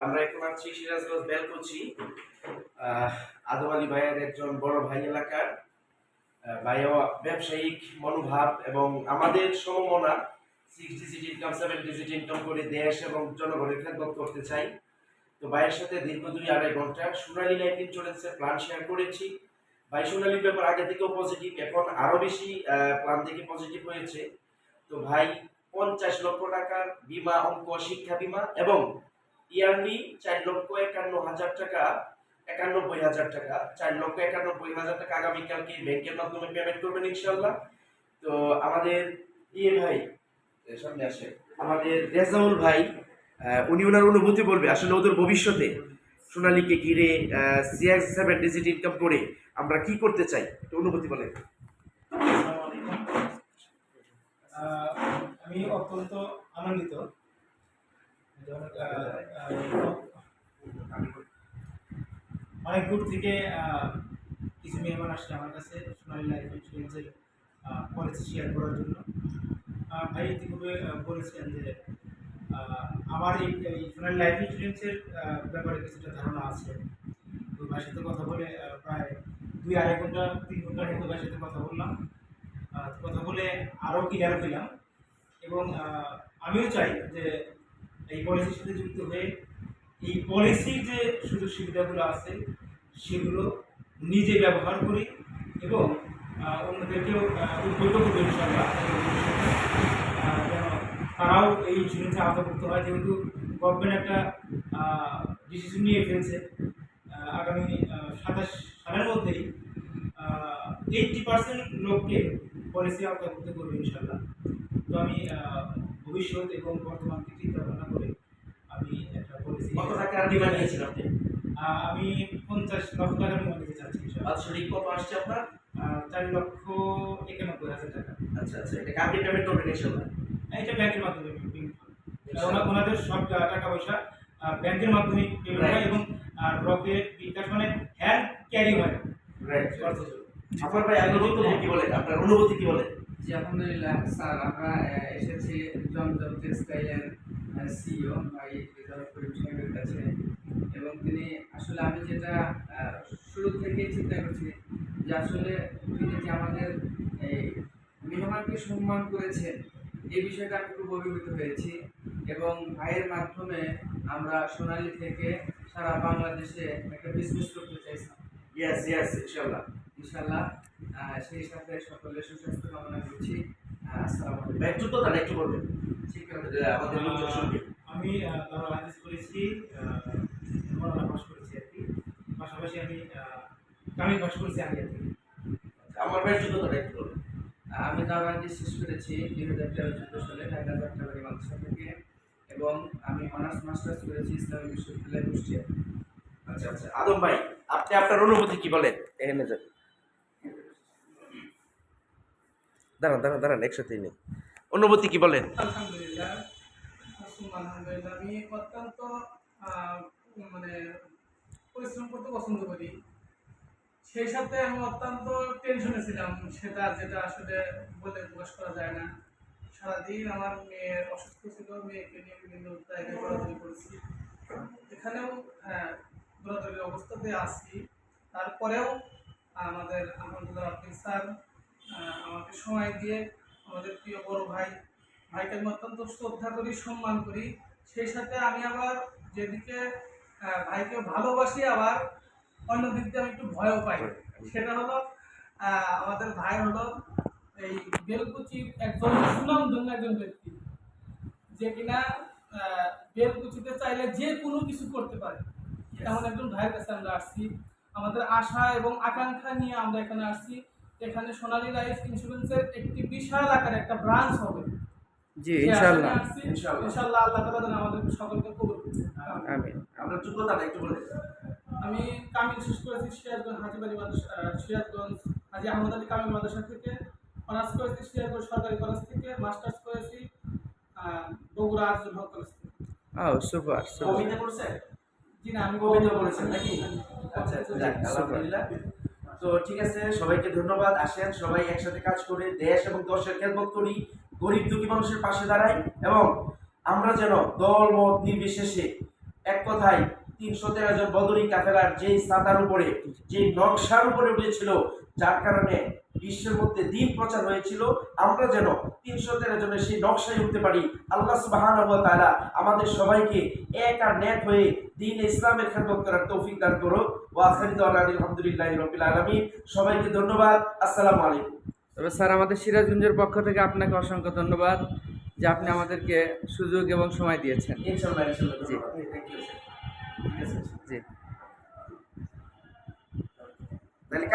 আমরা এখন আছি সিরাজগঞ্জ বেলকুচি। আদম আলী ভাইয়ের একজন বড় ভাই এলাকার। ভাইয়া ব্যবসায়িক মনোভাব এবং আমাদের সমমনা six digit income seven digit income করে দেশ এবং জনগণের খেদমত করতে চাই। তো ভাইয়ের সাথে দীর্ঘ দুই আড়াই ঘণ্টা সোনালী লাইফ ইন্স্যুরেন্সের প্ল্যান শেয়ার করেছি। ভাই সোনালীর ব্যাপার আগে থেকেও পজিটিভ এখন আরও বেশি প্ল্যান থেকে পজিটিভ হয়েছে। তো ভাই, পঞ্চাশ লক্ষ টাকার বিমা, অঙ্ক, শিক্ষা বিমা এবং ইয়ারলি চার লক্ষ একান্ন হাজার টাকা, একানব্বই হাজার টাকা, চার লক্ষ একানব্বই হাজার টাকা আগামীকালকে ব্যাংকের মাধ্যমে পেমেন্ট করবেন ইনশাল্লাহ তো আমাদের ইয়ে ভাই সামনে আসে, আমাদের রেজাউল ভাই উনি ওনার অনুভূতি বলবে, আসলে ওদের ভবিষ্যতে সোনালীকে ঘিরে সিএক্স সেভেন ডিজিট ইনকাম করে আমরা কি করতে চাই, একটু অনুভূতি বলেন। আমি অত্যন্ত আনন্দিত অনেক দূর থেকে কিছু মেহমান আসছে আমার কাছে সোনালী লাইফ ইন্স্যুরেন্সের পলিসি শেয়ার করার জন্য। ভাই ইতিপূর্বে আহ, বলেছেন যে আমার এই সোনালী লাইফ ইন্স্যুরেন্সের ব্যাপারে কিছুটা ধারণা আছে। তো ভাইয়ের সাথে কথা বলে প্রায় দুই আড়াই ঘণ্টা তিন ঘণ্টার মতো ভাইয়ের সাথে কথা বললাম। কথা বলে আরও ক্লিয়ার পেলাম। এবং আমিও চাই যে এই পলিসির সাথে যুক্ত হয়ে এই পলিসির যে সুযোগ সুবিধাগুলো আছে, সেগুলো নিজে ব্যবহার করি এবং অন্যদেরকেও উদ্বুদ্ধ করব ইনশাল্লাহ তারাও এই ইন্স্যুরেন্সে আওতাভুক্ত হয়, যেহেতু গভর্নমেন্ট একটা ডিসিশন নিয়ে ফেলছে আগামী সাতাশ সালের মধ্যেই এইটটি পার্সেন্ট লোককে পলিসি আওতাভুক্ত করবে ইনশাল্লাহ ভবিষ্যৎ এবং বর্তমানকে চিন্তা ভাবনা করে আমি একটা পলিসি কত টাকা ডিমান্ড নিয়েছেন আপনি? আমি পঞ্চাশ লক্ষ টাকা বিমা নিতে চাচ্ছি বাৎসরিক কত আসছে আপনার? চার লক্ষ একানব্বই হাজার টাকা। আচ্ছা আচ্ছা এটা আপনি পেমেন্ট করবেন ইনশাল্লাহ এটা ব্যাংকের মাধ্যমে ওনাদের সব টাকা পয়সা ব্যাংকের মাধ্যমে পেমেন্ট হয় এবং রকেট বিকাশ মানে হ্যান্ড ক্যারি হয়। রাইট আপনার ভাই অনুভূতি কি বলেন আপনার অনুভূতি কি বলেন জি আলহামদুলিল্লাহ স্যার আমরা এসেছি জমজম টেক্সটাইলের সিইও ভাই করিম সাহেবের কাছে এবং তিনি আসলে আমি যেটা শুরু থেকেই চিন্তা করছি যে আসলে তিনি যে আমাদের এই মেহমানকে সম্মান করেছেন এই বিষয়টা আমি খুব অভিভূত হয়েছি। এবং ভাইয়ের মাধ্যমে আমরা সোনালী থেকে সারা বাংলাদেশে একটা বিজনেস করতে চাইছিলাম ইয়েস ইয়েস ইনশাল্লাহ। ইনশাল্লাহ। সেই সাথে সকলের সুস্বাস্থ্য কামনা করছি। দ্রুততা একটু বলবেন। আমি হাদিস করেছি পাস করেছি আর কি। পাশাপাশি আমি কামিল পাস করেছি আগে আমার একটু বলবেন। আহ, আমি দাওয়াতি শেষ করেছি দুই হাজার তেরো চোদ্দ সালে ঢাকা যাত্রাবাড়ি মাদ্রাসা থেকে। এবং আমি অনার্স মাস্টার্স করেছি ইসলামী বিশ্ববিদ্যালয় কুষ্টিয়া। আচ্ছা আচ্ছা। আদম ভাই আপনি আপনার অনুভূতি কি বলেন? এখানে যান দাঁড়ান দাঁড়ান দাঁড়ান, একসাথে নেই। অনুভূতি কি বলেন? আলহামদুলিল্লাহ আলহামদুলিল্লাহ। আমি অত্যন্ত মানে পরিশ্রম করতে পছন্দ করি। সেই সাথে আমি অত্যন্ত টেনশনে ছিলাম, সেটা যেটা আসলে বলে প্রকাশ করা যায় না। সারাদিন আমার মেয়ে অসুস্থ ছিল, মেয়েকে নিয়ে বিভিন্ন জায়গায় দৌড়াদৌড়ি করেছি। এখানেও হ্যাঁ দৌড়াদৌড়ির অবস্থাতে আছি। তারপরেও আমাদের আলহামদুলিল্লাহ, আপনি স্যার আমাকে সময় দিয়ে আমাদের প্রিয় বড় ভাই ভাইকে আমি অত্যন্ত শ্রদ্ধা করি সম্মান করি। সেই সাথে আমি আবার যেদিকে ভাইকে ভালোবাসি আবার অন্য দিক দিয়ে আমি একটু ভয়ও পাই। সেটা হলো আমাদের ভাই হলো এই বেলকুচির একজন সুনামধন্য একজন ব্যক্তি যে কিনা বেলকুচিতে চাইলে যে কোনো কিছু করতে পারে। এমন একজন ভাইয়ের কাছে আমরা আসছি। আমাদের আশা এবং আকাঙ্ক্ষা নিয়ে আমরা এখানে আসছি। এখানে সোনালী লাইফ ইন্স্যুরেন্সের একটি বিশাল আকারে একটা ব্রাঞ্চ হবে। জি ইনশাআল্লাহ। ইনশাআল্লাহ। আল্লাহ তাআলা যেন আমাদের সকলকে কবুল করুন। আমিন। আপনার দ্রুততা একটু বলেন আমি কামিল শেষ করেছি সিরাজগঞ্জ হাজিবাড়ি মাদ্রাসা সিরাজগঞ্জ হাজি আহমদ আলী কামিল মাদ্রাসা থেকে। অনার্স করেছি সিরাজগঞ্জ সরকারি কলেজ থেকে মাস্টার্স করেছি বগুড়া আজল হক কলেজ থেকে। ও সুপার সুপার। কবিতা পড়ছেন জি না আমি কবিতা পড়েছেন নাকি? আচ্ছা আচ্ছা আলহামদুলিল্লাহ। তো ঠিক আছে, সবাইকে ধন্যবাদ। আসেন, সবাই একসাথে কাজ করে দেশ এবং দশের খেদমত করি, গরিব দুঃখী মানুষের পাশে দাঁড়াই এবং আমরা যেন দল, মত, নির্বিশেষে এক কথায় তিনশো তেরো জন বদরি কাফেলার যেই সাতার উপরে যে নকশার উপরে উঠেছিল যার কারণে বিশ্বের মধ্যে দিন প্রচার হয়েছিল আমরা যেন তিনশো তেরো জনের সেই নকশায় উঠতে পারি। আল্লাহ ওয়া তাআলা আমাদের সবাইকে এক আর ন্যাক হয়ে দিন ইসলামের খেদমত করার তৌফিক দান করো ওয়া আখিরু দাওয়ানা আলহামদুলিল্লাহি রাব্বিল আলামিন। সবাইকে ধন্যবাদ। আসসালামু আলাইকুম। তবে স্যার আমাদের সিরাজগঞ্জের পক্ষ থেকে আপনাকে অসংখ্য ধন্যবাদ যে আপনি আমাদেরকে সুযোগ এবং সময় দিয়েছেন। ইনশাআল্লাহ ইনশাআল্লাহ জি। তাহলে